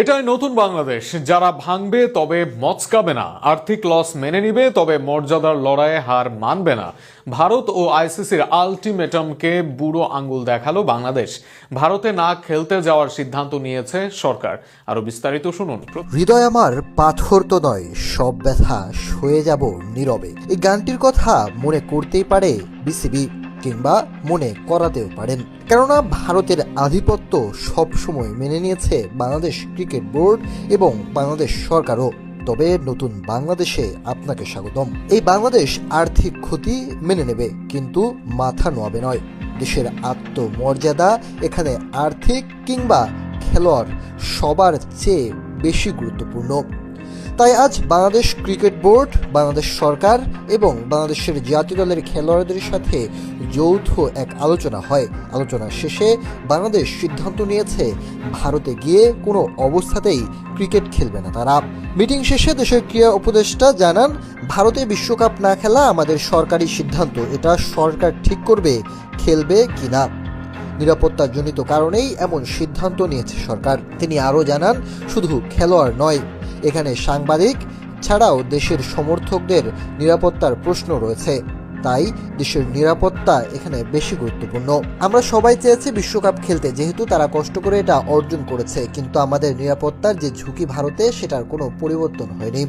এটাই নতুন বাংলাদেশ। যারা ভাঙবে তবে মচকাবে না। আর্থিক লস মেনে নিবে তবে মর্যাদার লড়াইয়ে হার মানবে না। ভারত ও আইসিসির আলটিমেটামকে বুড়ো আঙ্গুল দেখাল বাংলাদেশ। ভারতে না খেলতে যাওয়ার সিদ্ধান্ত নিয়েছে সরকার। আরও বিস্তারিত শুনুন। হৃদয় আমার পাথর তো নয়, সব ব্যথা সয়ে যাব নীরবে। এই গানটির কথা মনে করতেই পারে বিসিবি। কিংবা মনে করাতেও পারেন। কেননা ভারতের আধিপত্য সবসময় মেনে নিয়েছে বাংলাদেশ ক্রিকেট বোর্ড এবং বাংলাদেশ সরকারও। তবে নতুন বাংলাদেশে আপনাকে স্বাগতম। এই বাংলাদেশ আর্থিক ক্ষতি মেনে নেবে, কিন্তু মাথা নোয়াবে নয়। দেশের আত্মমর্যাদা এখানে আর্থিক কিংবা খেলোয়াড় সবার চেয়ে বেশি গুরুত্বপূর্ণ। তাই আজ বাংলাদেশ ক্রিকেট বোর্ড, বাংলাদেশ সরকার এবং বাংলাদেশের জাতীয় দলের খেলোয়াড়দের সাথে যৌথ এক আলোচনা হয়। আলোচনা শেষে বাংলাদেশ সিদ্ধান্ত নিয়েছে, ভারতে গিয়ে কোনো অবস্থাতেই ক্রিকেট খেলবে না তারা। মিটিং শেষে দেশের ক্রীড়া উপদেষ্টা জানান, ভারতে বিশ্বকাপ না খেলা আমাদের সরকারি সিদ্ধান্ত, এটা সরকার ঠিক করবে, খেলবে কিনা? নিরাপত্তাজনিত কারণেই এমন সিদ্ধান্ত নিয়েছে সরকার। তিনি আরও জানান, শুধু খেলোয়াড় নয়, এখানে সাংবাদিক ছাড়াও দেশের সমর্থকদের নিরাপত্তার প্রশ্ন রয়েছে। তাই দেশের নিরাপত্তা এখানে বেশি গুরুত্বপূর্ণ। আমরা সবাই চেয়েছি বিশ্বকাপ খেলতে, যেহেতু তারা কষ্ট করে এটা অর্জন করেছে, কিন্তু আমাদের নিরাপত্তার যে ঝুঁকি ভারতে, সেটার কোনো পরিবর্তন হয়নি।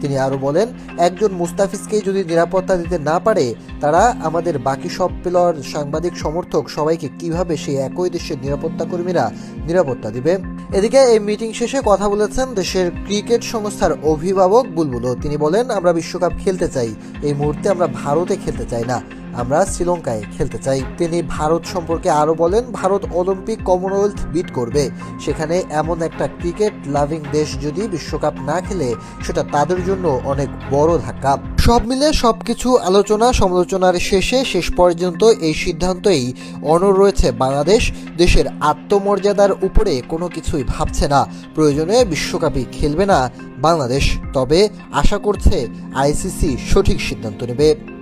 তিনি আরও বলেন, একজন মুস্তাফিজকেই যদি নিরাপত্তা দিতে না পারে, তারা আমাদের বাকি সব প্লেয়ার সাংবাদিক সমর্থক সবাইকে কীভাবে সেই একই দেশের নিরাপত্তা কর্মীরা নিরাপত্তা দিবে? এদিকে এই মিটিং শেষে কথা বলেছেন দেশের ক্রিকেট সংস্থার অভিভাবক বুলবুলও। তিনি বলেন, আমরা বিশ্বকাপ খেলতে চাই। এই মুহূর্তে আমরা ভারতে খেলতে চাই না। আমরা শ্রীলঙ্কায় খেলতে চাই। তিনি ভারত সম্পর্কে আরও বলেন, ভারত অলিম্পিক কমনওয়েলথ বিট করবে। সেখানে এমন একটা ক্রিকেট লাভিং দেশ যদি বিশ্বকাপ না খেলে, সেটা তাদের জন্য অনেক বড় ধাক্কা। সব মিলে সবকিছু আলোচনা সমালোচনার শেষে শেষ পর্যন্ত এই সিদ্ধান্তই অনর রয়েছে বাংলাদেশ। দেশের আত্মমর্যাদার উপরে কোনো কিছুই ভাবছে না। প্রয়োজনে বিশ্বকাপই খেলবে না বাংলাদেশ। তবে আশা করছে আইসিসি সঠিক সিদ্ধান্ত নেবে।